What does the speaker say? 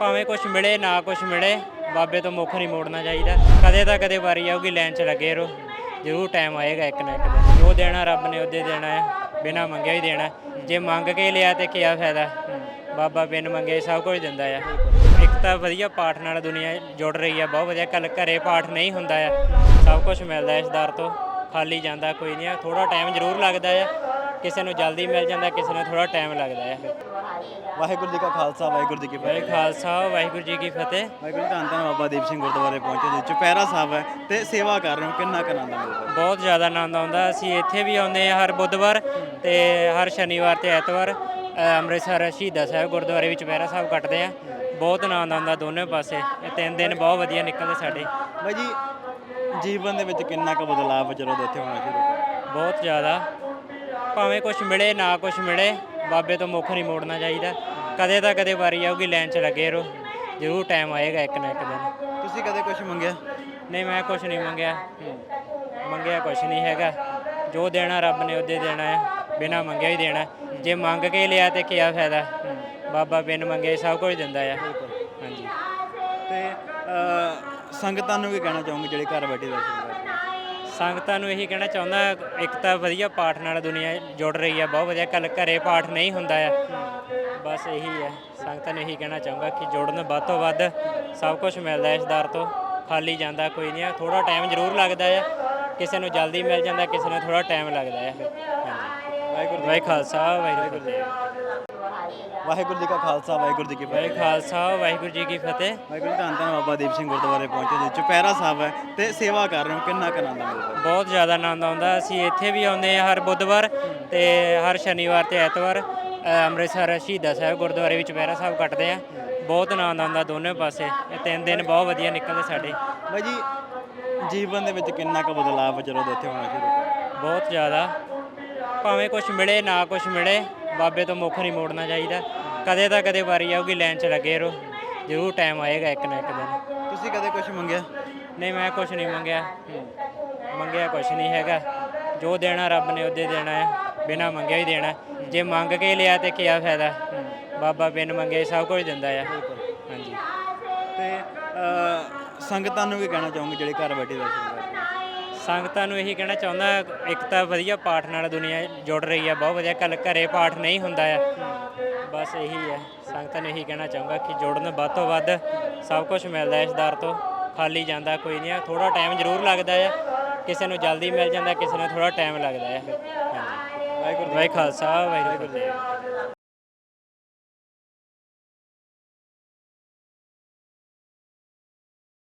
ਭਾਵੇਂ ਕੁਝ ਮਿਲੇ, ਨਾ ਕੁਝ ਮਿਲੇ, ਬਾਬੇ ਤੋਂ ਮੁੱਖ ਨਹੀਂ ਮੋੜਨਾ ਚਾਹੀਦਾ। ਕਦੇ ਤਾਂ ਕਦੇ ਵਾਰੀ ਆਊਗੀ, ਲਾਈਨ 'ਚ ਲੱਗੇ ਰਹੋ। ਜ਼ਰੂਰ ਟਾਈਮ ਆਏਗਾ ਇੱਕ ਨਾ ਇੱਕ ਦਿਨ। ਜੋ ਦੇਣਾ ਰੱਬ ਨੇ, ਉਹਦੇ ਦੇਣਾ ਹੈ। ਬਿਨਾ ਮੰਗਿਆ ਹੀ ਦੇਣਾ। ਜੇ ਮੰਗ ਕੇ ਲਿਆ ਤੇ ਕੀ ਫਾਇਦਾ? ਬਾਬਾ ਬਿਨ ਮੰਗੇ ਸਭ ਕੁਝ ਦਿੰਦਾ ਆ। ਇੱਕ ਤਾਂ ਵਧੀਆ ਪਾਠ ਨਾਲ ਦੁਨੀਆ ਜੁੜ ਰਹੀ ਆ, ਬਹੁਤ ਵਧੀਆ। ਕੱਲ ਘਰੇ ਪਾਠ ਨਹੀਂ ਹੁੰਦਾ ਆ। ਸਭ ਕੁਝ ਮਿਲਦਾ ਇਸ ਦਰ ਤੋਂ। ਖਾਲੀ ਜਾਂਦਾ ਕੋਈ ਨਹੀਂ ਥੋੜਾ ਟਾਈਮ ਜ਼ਰੂਰ ਲੱਗਦਾ ਆ। ਕਿਸੇ ਨੂੰ ਜਲਦੀ ਮਿਲ ਜਾਂਦਾ ਕਿਸੇ ਨੂੰ ਥੋੜਾ ਟਾਈਮ ਲੱਗਦਾ ਆ ਵਾਹਿਗੁਰੂ ਜੀ ਕਾ ਖਾਲਸਾ ਵਾਹਿਗੁਰੂ ਜੀ ਕੀ ਫਤਿਹ। ਖਾਲਸਾ ਵਾਹਿਗੁਰੂ ਜੀ ਕੀ ਫਤਿਹ। ਵਾਹਿਗੁਰੂ ਧੰਨ ਧੰਨ ਬਾਬਾ ਦੀਪ ਸਿੰਘ ਗੁਰਦੁਆਰੇ ਪਹੁੰਚੇ ਜੀ ਚੁਪਹਿਰਾ ਸਾਹਿਬ ਹੈ ਤੇ ਸੇਵਾ ਕਰ ਰਹੇ ਹੋ ਕਿੰਨਾ ਕੁ ਆਨੰਦ ਮਿਲਦਾ ਬਹੁਤ ਜ਼ਿਆਦਾ ਆਨੰਦ ਆਉਂਦਾ ਅਸੀਂ ਇੱਥੇ ਵੀ ਆਉਂਦੇ ਹਾਂ ਹਰ ਬੁੱਧਵਾਰ ਤੇ ਹਰ ਸ਼ਨੀਵਾਰ ਤੇ ਐਤਵਾਰ ਅ, ਅੰਮ੍ਰਿਤਸਰ ਸ਼ਹੀਦਾਂ ਸਾਹਿਬ ਗੁਰਦੁਆਰੇ ਵਿੱਚ ਪਹਿਰਾ ਸਾਹਿਬ ਕੱਟਦੇ ਆ। ਬਹੁਤ ਆਨੰਦ ਆਉਂਦਾ ਦੋਨੇ ਪਾਸੇ ਇਹ ਤਿੰਨ ਦਿਨ ਬਹੁਤ ਵਧੀਆ ਨਿਕਲਦੇ ਸਾਡੇ। ਬਾਈ ਜੀ ਜੀਵਨ ਦੇ ਵਿੱਚ ਕਿੰਨਾ ਕੁ ਬਦਲਾਅ ਜਦੋਂ ਦੇ ਇੱਥੇ ਹੋਣਾ ਸ਼ੁਰੂ ਹੋਇਆ? ਬਹੁਤ ਜ਼ਿਆਦਾ। ਭਾਵੇਂ ਕੁਝ ਮਿਲੇ ਨਾ ਕੁਝ ਮਿਲੇ ਬਾਬੇ ਤੋਂ ਮੁੱਖ ਨਹੀਂ ਮੋੜਨਾ ਚਾਹੀਦਾ। ਕਦੇ ਤਾਂ ਕਦੇ ਵਾਰੀ ਆਊਗੀ ਲਾਈਨ 'ਚ ਲੱਗੇ ਰਹੋ। ਜ਼ਰੂਰ ਟਾਈਮ ਆਏਗਾ ਇੱਕ ਨਾ ਇੱਕ ਦਿਨ। ਤੁਸੀਂ ਕਦੇ ਕੁਝ ਮੰਗਿਆ? ਨਹੀਂ ਮੈਂ ਕੁਝ ਨਹੀਂ ਮੰਗਿਆ। ਮੰਗਿਆ ਕੁਝ ਨਹੀਂ ਹੈਗਾ। ਜੋ ਦੇਣਾ ਰੱਬ ਨੇ ਉਹਦੇ ਦੇਣਾ ਹੈ। ਬਿਨਾ ਮੰਗਿਆ ਹੀ ਦੇਣਾ ਜੇ ਮੰਗ ਕੇ ਲਿਆ ਤੇ ਕੀ ਫਾਇਦਾ? ਬਾਬਾ ਬਿਨ ਮੰਗੇ ਸਭ ਕੁਝ ਦਿੰਦਾ ਆ। ਹਾਂਜੀ। ਤੇ ਸੰਗਤਾਂ ਨੂੰ ਵੀ ਕਹਿਣਾ ਚਾਹੂੰਗੀ ਜਿਹੜੇ ਘਰ ਬੈਠੇ ਨੇ। ਸੰਗਤਾਂ ਨੂੰ ਇਹੀ ਕਹਿਣਾ ਚਾਹੁੰਦਾ, ਇੱਕ ਤਾਂ ਵਧੀਆ ਪਾਠ ਨਾਲ ਦੁਨੀਆ ਜੁੜ ਰਹੀ ਹੈ ਬਹੁਤ ਵਧੀਆ ਕੱਲ ਘਰੇ ਪਾਠ ਨਹੀਂ ਹੁੰਦਾ ਆ। ਬਸ ਇਹੀ ਹੈ ਸੰਗਤਾਂ ਨੂੰ ਇਹੀ ਕਹਿਣਾ ਚਾਹੂੰਗਾ ਕਿ ਜੁੜਨ ਵੱਧ ਤੋਂ ਵੱਧ ਸਭ ਕੁਝ ਮਿਲਦਾ ਇਸ ਦਰ ਤੋਂ, ਖਾਲੀ ਜਾਂਦਾ ਕੋਈ ਨਹੀਂ ਥੋੜਾ ਟਾਈਮ ਜ਼ਰੂਰ ਲੱਗਦਾ ਆ, ਕਿਸੇ ਨੂੰ ਜਲਦੀ ਮਿਲ ਜਾਂਦਾ, ਕਿਸੇ ਨੂੰ ਥੋੜਾ ਟਾਈਮ ਲੱਗਦਾ ਆ। ਹਾਂਜੀ। ਵਾਹਿਗੁਰੂ ਵਾਹਿ ਖਾਲਸਾ ਵਾਹਿਗੁਰੂ ਜੀ ਵਾਹਿਗੁਰੂ ਜੀ ਕਾ ਖਾਲਸਾ ਵਾਹਿਗੁਰੂ ਜੀ ਕੀ ਵਾਹਿ ਫਤਿਹ। ਖਾਲਸਾ ਵਾਹਿਗੁਰੂ ਜੀ ਕੀ ਫਤਿਹ। ਵਾਹਿਗੁਰੂ ਧੰਨ ਧੰਨ ਬਾਬਾ ਦੀਪ ਸਿੰਘ ਗੁਰਦੁਆਰੇ ਪਹੁੰਚੇ ਜੀ ਚੁਪਹਿਰਾ ਸਾਹਿਬ ਹੈ ਤੇ ਸੇਵਾ ਕਰ ਰਹੇ ਹੋ ਕਿੰਨਾ ਕੁ ਆਨੰਦ ਮਿਲਦਾ ਬਹੁਤ ਜ਼ਿਆਦਾ ਆਨੰਦ ਆਉਂਦਾ। ਅਸੀਂ ਇੱਥੇ ਵੀ ਆਉਂਦੇ ਹਾਂ ਹਰ ਬੁੱਧਵਾਰ ਤੇ ਹਰ ਸ਼ਨੀਵਾਰ ਤੇ ਐਤਵਾਰ ਅ, ਅੰਮ੍ਰਿਤਸਰ ਸ਼ਹੀਦਾਂ ਸਾਹਿਬ ਗੁਰਦੁਆਰੇ ਵਿੱਚ ਪਹਿਰਾ ਸਾਹਿਬ ਕੱਟਦੇ ਆ। ਬਹੁਤ ਆਨੰਦ ਆਉਂਦਾ ਦੋਨੇ ਪਾਸੇ। ਇਹ ਤਿੰਨ ਦਿਨ ਬਹੁਤ ਵਧੀਆ ਨਿਕਲਦੇ ਸਾਡੇ। ਬਾਈ ਜੀ ਜੀਵਨ ਦੇ ਵਿੱਚ ਕਿੰਨਾ ਕੁ ਬਦਲਾਅ ਜਦੋਂ ਦੇ ਇੱਥੇ ਹੋਣਾ ਸ਼ੁਰੂ? ਹੋਇਆ? ਬਹੁਤ ਜ਼ਿਆਦਾ। ਭਾਵੇਂ ਕੁਝ ਮਿਲੇ ਨਾ ਕੁਝ ਮਿਲੇ ਬਾਬੇ ਤੋਂ ਮੁੱਖ ਨਹੀਂ ਮੋੜਨਾ ਚਾਹੀਦਾ। ਕਦੇ ਤਾਂ ਕਦੇ ਵਾਰੀ ਆਊਗੀ ਲਾਈਨ 'ਚ ਲੱਗੇ ਰਹੋ। ਜ਼ਰੂਰ ਟਾਈਮ ਆਏਗਾ ਇੱਕ ਨਾ ਇੱਕ ਦਿਨ। ਤੁਸੀਂ ਕਦੇ ਕੁਝ ਮੰਗਿਆ? ਨਹੀਂ ਮੈਂ ਕੁਝ ਨਹੀਂ ਮੰਗਿਆ। ਮੰਗਿਆ ਕੁਝ ਨਹੀਂ ਹੈਗਾ। ਜੋ ਦੇਣਾ ਰੱਬ ਨੇ ਉਹਦੇ ਦੇਣਾ ਹੈ। ਬਿਨਾ ਮੰਗਿਆ ਹੀ ਦੇਣਾ। ਜੇ ਮੰਗ ਕੇ ਲਿਆ ਤੇ ਕੀ ਫਾਇਦਾ? ਬਾਬਾ ਬਿਨ ਮੰਗੇ ਸਭ ਕੁਝ ਦਿੰਦਾ ਆ। ਹਾਂਜੀ ਤੇ ਅ, ਸੰਗਤਾਂ ਨੂੰ ਵੀ ਕਹਿਣਾ ਚਾਹੂੰਗੀ ਜਿਹੜੇ ਘਰ ਬੈਠੇ ਦਰਸ਼ਨ ਕਰ ਰਹੇ ਨੇ। ਸੰਗਤਾਂ ਨੂੰ ਇਹੀ ਕਹਿਣਾ ਚਾਹੁੰਦਾ ਇੱਕ ਤਾਂ ਵਧੀਆ ਪਾਠ ਨਾਲ ਦੁਨੀਆ ਜੁੜ ਰਹੀ ਆ ਬਹੁਤ ਵਧੀਆ ਕੱਲ ਘਰੇ ਪਾਠ ਨਹੀਂ ਹੁੰਦਾ ਆ। ਬਸ ਇਹੀ ਹੈ ਸੰਗਤਾਂ ਨੂੰ ਇਹੀ ਕਹਿਣਾ ਚਾਹੂੰਗਾ ਕਿ ਜੁੜਨ ਵੱਧ ਤੋਂ ਵੱਧ ਸਭ ਕੁਝ ਮਿਲਦਾ ਇਸ ਦਰ ਤੋਂ ਖਾਲੀ ਜਾਂਦਾ ਕੋਈ ਨਹੀਂ ਥੋੜਾ ਟਾਈਮ ਜ਼ਰੂਰ ਲੱਗਦਾ ਆ ਕਿਸੇ ਨੂੰ ਜਲਦੀ ਮਿਲ ਜਾਂਦਾ ਕਿਸੇ ਨੂੰ ਥੋੜਾ ਟਾਈਮ ਲੱਗਦਾ ਆ। ਹਾਂਜੀ। ਵਾਹਿਗੁਰੂ ਵਾਹਿ ਖਾਲਸਾ ਵਾਹਿਗੁਰੂ